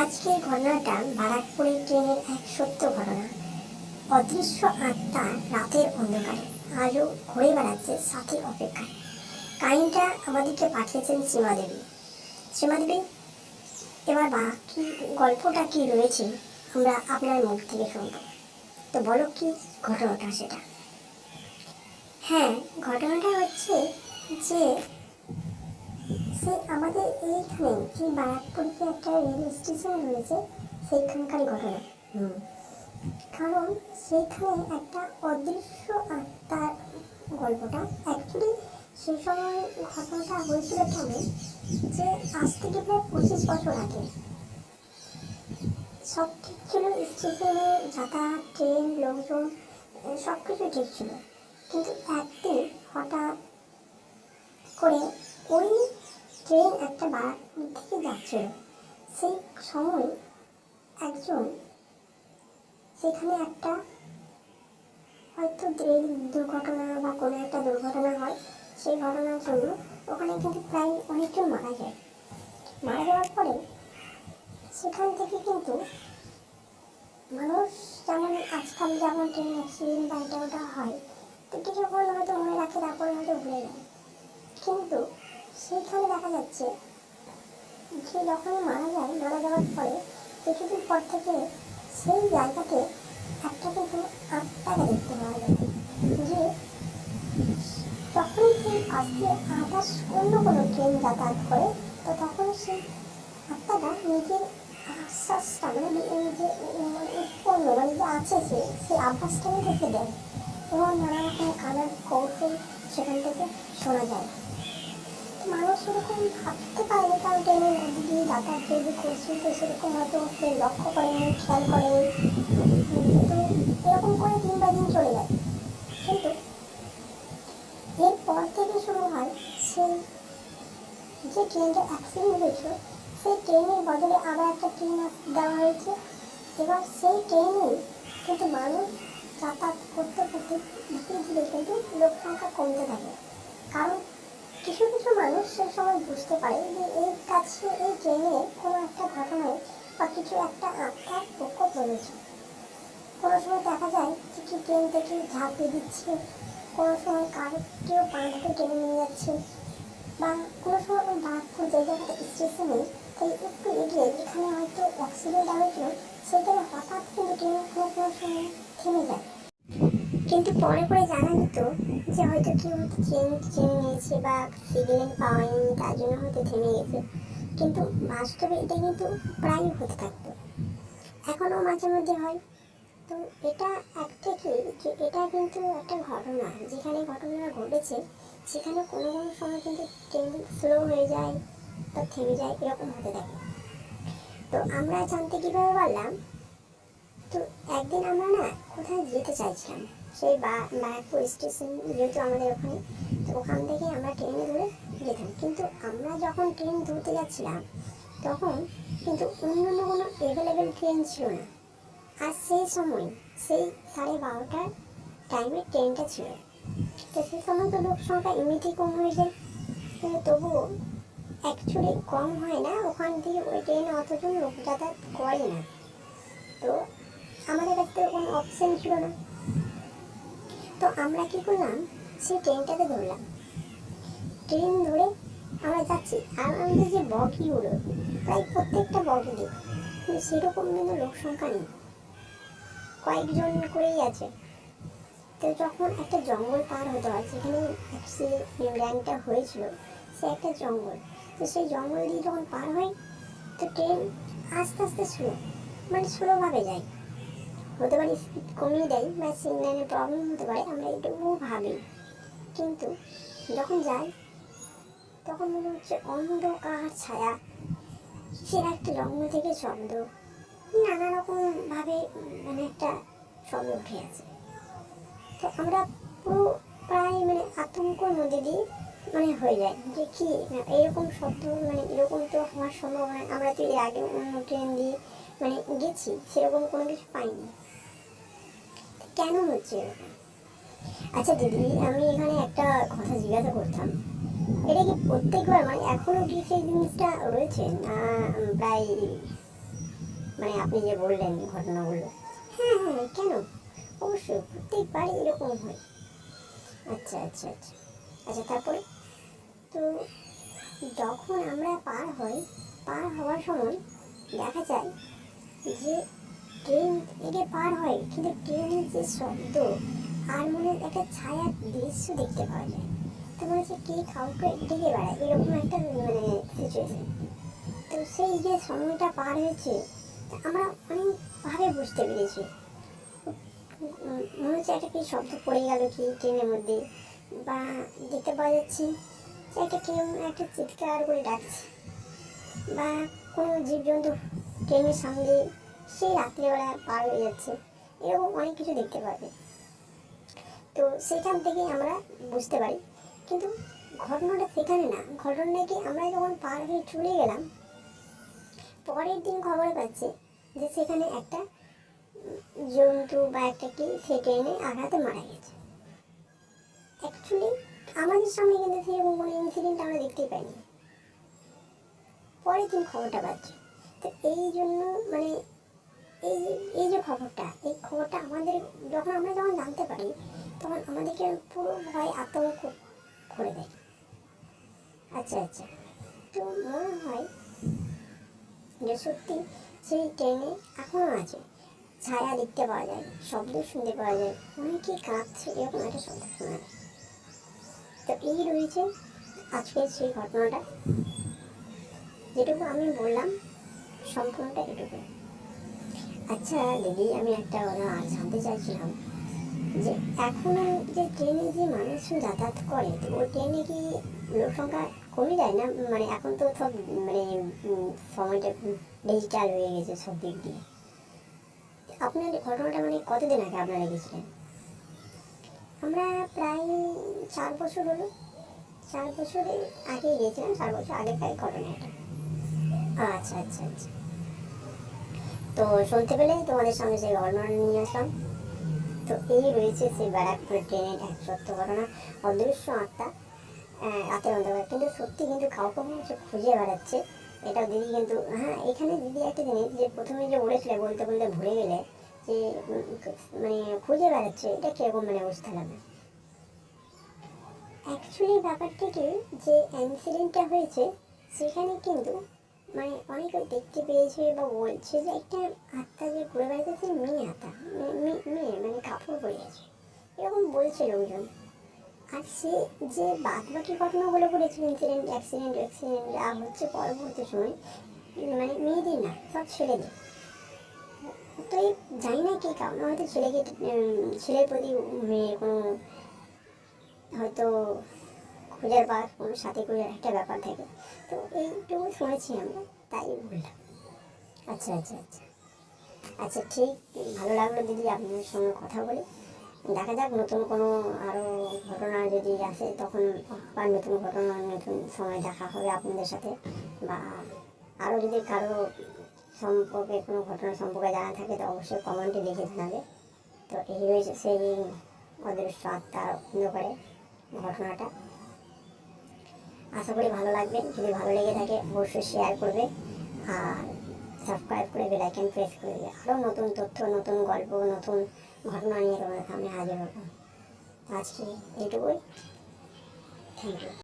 আজকের ঘটনাটা বারাকপুরের ট্রেনের এক সত্য ঘটনা। অদৃশ্য আত্মা রাতের অন্ধকারে, আজও ঘুরে বেড়াচ্ছে সাথী অপেক্ষায়। কাহিনীটা আমাদেরকে পাঠিয়েছেন সীমাদেবী। সীমাদেবী, এবার বাকি গল্পটা কি রয়েছে আমরা আপনার মুখ থেকে শুনব। তো বলো কি ঘটনাটা সেটা? হ্যাঁ ঘটনাটা হচ্ছে যে সে আমাদের এইখানে যে বারাকপুর যে একটা রেল স্টেশন রয়েছে সেইখানকারই ঘটনা কারণ সেইখানে একটা অদৃশ্য আত্মার গল্পটা অ্যাকচুয়ালি সে সময় ঘটনাটা হয়েছিল কেমন যে আজ থেকে প্রায় পঁচিশ বছর আগে সব ঠিক ছিল স্টেশনে যাতায়াত ট্রেন লোকজন সব কিছু ঠিক ছিল কিন্তু একদিন হঠাৎ করে ওই ট্রেন একটা বারাকপুর থেকে যাচ্ছিল সেই সময় একজন সেখানে একটা হয়তো দুর্ঘটনা বা কোনো একটা দুর্ঘটনা হয়, সেই ঘটনার জন্য ওখানে কিন্তু প্রায় অনেকজন মারা যায়। মারা যাওয়ার পরে সেখান থেকে কিন্তু মানুষ যেমন আজকাল যেমন ট্রেন অ্যাক্সিডেন্ট বা এটা ওটা হয় তো কিছুক্ষণ হয়তো মনে রাখে তারপরে হয়তো ভুলে যায়। কিন্তু সেইখানে দেখা যাচ্ছে যে যখন মারা যায়, মারা যাওয়ার পরে কিছুদিন পর থেকে সেই জায়গাতে একটা কিন্তু আত্মাকে দেখতে পাওয়া যায়। যে যখন সেই আজকে আকাশ অন্য কোনো ট্রেন যাতায়াত করে, তো তখন সেই আত্মাটা নিজের আশ্বাসটা মানে যে উৎপন্ন মানে যে আছে সে, সেই আভাসটাকে রেখে দেয়। এবং নানা রকম কালার কৌশল সেখান থেকে শোনা যায়। মানুষ এরকম ভাবতে পারেনি কারণ ট্রেনের মধ্যে দিয়ে যাতায়াত যদি করছি তো সেরকম হয়তো সে লক্ষ্য করেনি, খেয়াল করেনি। তো এরকম করে দিন বা দিন চলে যায়। কিন্তু এরপর থেকে শুরু হয় সেই যে ট্রেনটা অ্যাক্সিডেন্ট হয়েছিল, সেই ট্রেনের বদলে আবার একটা ট্রেন দেওয়া হয়েছে। এবার সেই ট্রেনেই কিন্তু মানুষ যাতায়াত করতে করতে ধীরে ধীরে কিন্তু লোক সংখ্যা কমতে থাকে। কারণ কিছু কিছু মানুষ সেই সময় বুঝতে পারে যে এই কাছে, এই ট্রেনে কোনো একটা ঘটনায় বা কিছু একটা আত্মার প্রকোপ রয়েছে কোনো সময় দেখা যায় যে কি ট্রেন থেকে ঝাঁপিয়ে দিচ্ছে, কোনো সময় কার কেউ পা ধরে টেনে নিয়ে যাচ্ছে, বা কোনো সময় ওই বারাকপুর যে জায়গাটা স্টেশনে তাই একটু এগিয়ে যেখানে হয়তো অ্যাক্সিডেন্ট হয়েছিল সেখানে হঠাৎ কিন্তু ট্রেন কোনো কোনো সময় থেমে যায়। কিন্তু পরে পরে জানা যেত যে হয়তো কেউ ট্রেন ট্রেন নিয়েছে বা সিগন্যাল পাওয়ায়নি, তার জন্য হয়তো থেমে গেছে। কিন্তু বাস্তবে এটা কিন্তু প্রায়ই হতে থাকতো। এখনও মাঝে মধ্যে হয়। তো এটা একটা কি, যে এটা কিন্তু একটা ঘটনা, যেখানে ঘটনাটা ঘটেছে, সেখানে কোনো কোনো সময় কিন্তু ট্রেন স্লো হয়ে যায় বা থেমে যায়, এরকম হতে থাকে। তো আমরা জানতে কীভাবে পারলাম তো একদিন আমরা না কোথায় যেতে চাইছিলাম। সেই বা- ব্যারাকপুর স্টেশন যেহেতু আমাদের ওখানে, তো ওখান থেকে আমরা ট্রেনে ধরে যেতাম কিন্তু আমরা যখন ট্রেন ধরতে যাচ্ছিলাম, তখন কিন্তু অন্য অন্য কোনো অ্যাভেলেবেল ট্রেন ছিল না। আর সেই সময়, সেই সাড়ে বারোটার টাইমে ট্রেনটা ছিল। তো সেই সময় তো লোক সংখ্যা এমনিতেই কম হয়ে যায় তবুও অ্যাকচুয়ালি কম হয় না। ওখান থেকে ওই ট্রেনে অতজন লোক যাতায়াত করে না। তো আমাদের কাছে কোনো অপশন ছিল না। তো আমরা কি করলাম? সেই ট্রেনটাকে ধরলাম। ট্রেন ধরে আমরা যাচ্ছি। আর আমাদের যে বগিগুলো, প্রায় প্রত্যেকটা বগিতে কিন্তু সেরকম কিন্তু লোক সংখ্যা নেই। কয়েকজন করেই আছে। তো যখন একটা জঙ্গল পার হতে হয়, যেখানে অ্যাক্সিডেন্টটা হয়েছিল, সে একটা জঙ্গল। তো সেই জঙ্গল দিয়ে যখন পার হয়, তো ট্রেন আস্তে আস্তে স্লো মানে স্লোভাবে যায়। হতে পারে স্পিড কমিয়ে দেয় বা সিগন্যালের প্রবলেম হতে পারে, আমরা এটুকু ভাবি। কিন্তু যখন যাই, তখন মনে হচ্ছে অন্ধকার ছায়া, কিসের একটা লগ্ন থেকে শব্দ নানা রকমভাবে মানে একটা শব্দ উঠে আছে। তো আমরা পুরো প্রায় মানে আতঙ্কর মধ্যে দিয়ে মানে হয়ে যায় যে কি এরকম শব্দ মানে এরকম তো হওয়ার সম্ভাবনা, আমরা তো এর আগে অন্য ট্রেন দিয়ে মানে গেছি, সেরকম কোনো কিছু পাইনি। কেন হচ্ছে? আচ্ছা দিদি, আমি এখানে একটা কথা জিজ্ঞাসা করতাম। এটা কি প্রত্যেকবার মানে এখনও কি সেই জিনিসটা রয়েছে? না প্রায় মানে আপনি যে বললেন ঘটনাগুলো। হ্যাঁ হ্যাঁ কেন? অবশ্যই প্রত্যেকবারই এরকম হয়। আচ্ছা আচ্ছা আচ্ছা। আচ্ছা তারপরে? তো যখন আমরা পার হই, পার হওয়ার সময় দেখা যায় যে ট্রেন একে পার হয় কিন্তু ট্রেনের যে শব্দ আর মনে একটা ছায়ার দৃশ্য দেখতে পাওয়া যায়। তো মনে হচ্ছে কে কাউকে ডেকে বেড়ায়, এরকম একটা মানে সিচুয়েশন তো সেই যে সময়টা পার হয়েছে, আমরা অনেকভাবে বুঝতে পেরেছি। মনে হচ্ছে একটা কি শব্দ পড়ে গেল কি ট্রেনের মধ্যে, বা দেখতে পাওয়া যাচ্ছে যে একটা কেউ একটা চিৎকার করে ডাকছে, বা কোনো জীবজন্তু ট্রেনের সামনে সেই রাত্রিবেলা পার হয়ে যাচ্ছে এরকম অনেক কিছু দেখতে পাবে তো সেখান থেকে আমরা বুঝতে পারি। কিন্তু ঘটনাটা সেখানে না, ঘটনাটা কি আমরা যখন পার হয়ে চলে গেলাম, পরের দিন খবর পাচ্ছে যে সেখানে একটা জন্তু বা একটা কি সে ট্রেনে আঘাতে মারা গেছে। অ্যাকচুয়ালি আমাদের সামনে কিন্তু সেরকম কোনো ইনসিডেন্ট আমরা দেখতেই পাইনি। পরের দিন খবরটা পাচ্ছি। তো এই জন্য মানে এই এই যে খবরটা, এই খবরটা আমাদের, যখন আমরা যখন জানতে পারি, তখন আমাদেরকে পুরো ভয়, আতঙ্ক করে দেয়। আচ্ছা আচ্ছা। তো মনে হয় যে সত্যি সেই ট্রেনে এখনও আছে। ছায়া দেখতে পাওয়া যায়, শব্দ শুনতে পাওয়া যায়। অনেকেই কাঁদছে, এরকম একটা শব্দ শোনা যায়। তো এই রয়েছে আজকের সেই ঘটনাটা। যেটুকু আমি বললাম, সম্পূর্ণটা এটুকু আচ্ছা দিদি আমি একটা কথা জানতে চাইছিলাম যে এখনও যে ট্রেনে যে মানুষজন যাতায়াত করে, তো ওই ট্রেনে কি লোক সংখ্যা কমে যায় না? মানে এখন তো সব মানে সময়টা ডিজিটাল হয়ে গেছে সব দিক দিয়ে। আপনার ঘটনাটা মানে কতদিন আগে আপনারা গেছিলেন? আমরা প্রায় চার বছর হলো। চার বছরের আগে গিয়েছিলাম চার বছর আগেকার ঘটনা এটা আচ্ছা আচ্ছা আচ্ছা। তো শুনতে পেলে তোমাদের সামনে সেই ঘটনাটা নিয়ে আসলাম। তো এই রয়েছে সেই ব্যারাকপুর ট্রেনের এক সত্য ঘটনা, অদৃশ্য আত্মা রাতের অন্ধকার। কিন্তু সত্যি কিন্তু কাউকে হচ্ছে খুঁজে বেড়াচ্ছে এটা দিদি কিন্তু হ্যাঁ এখানে দিদি একটা জিনিস, যে প্রথমে যে উড়েছিলে বলতে বলতে ভুলে গেলে, যে মানে খুঁজে বেড়াচ্ছে, এটা কীরকম মানে বুঝতে পারলাম অ্যাকচুয়ালি ব্যাপারটা কি, যে অ্যাক্সিডেন্টটা হয়েছে, সেখানে কিন্তু মানে অনেকে দেখতে পেয়েছে বা বলছে যে একটা আত্মা যে ঘুরে বেড়াতেছে মেয়ে আত্মা মানে মেয়ে- মানে কাপড় পরে আছে। এরকম বলছে লোকজন। আর সে যে বাদ বাকি ঘটনাগুলো ঘটেছিল ইনসিডেন্ট অ্যাক্সিডেন্ট অ্যাক্সিডেন্ট যা হচ্ছে পরবর্তী সময় মানে মেয়েদের না, সব ছেলেদের। তো জানি না কি কারণে হয়তো ছেলেকে ছেলের প্রতি মেয়ের কোনো হয়তো খোঁজার বা কোনো সাথে খোঁজার একটা ব্যাপার থাকে। তো এইটুকু শুনেছি আমরা, তাই বললাম। আচ্ছা আচ্ছা আচ্ছা। আচ্ছা ঠিক, ভালো লাগল দিদি আপনার সঙ্গে কথা বলে। দেখা যাক, নতুন কোনো আরও ঘটনা যদি আসে, তখন বা নতুন ঘটনা, নতুন সময় দেখা হবে আপনাদের সাথে। বা আরও যদি কারও সম্পর্কে কোনো ঘটনা সম্পর্কে জানা থাকে, তো অবশ্যই কমেন্টে লিখে জানাবে। তো এই রয়েছে সেই অদৃশ্য আত্মার অন্ধকারে ঘটনাটা। আশা করি ভালো লাগবে। যদি ভালো লেগে থাকে, অবশ্যই শেয়ার করবে। আর সাবস্ক্রাইব করে বেলাইকেন প্রেস করে দেবে। আরও নতুন তথ্য, নতুন গল্প, নতুন ঘটনা নিয়ে তোমাদের সামনে হাজির হব। আজকে এইটুকুই। Thank you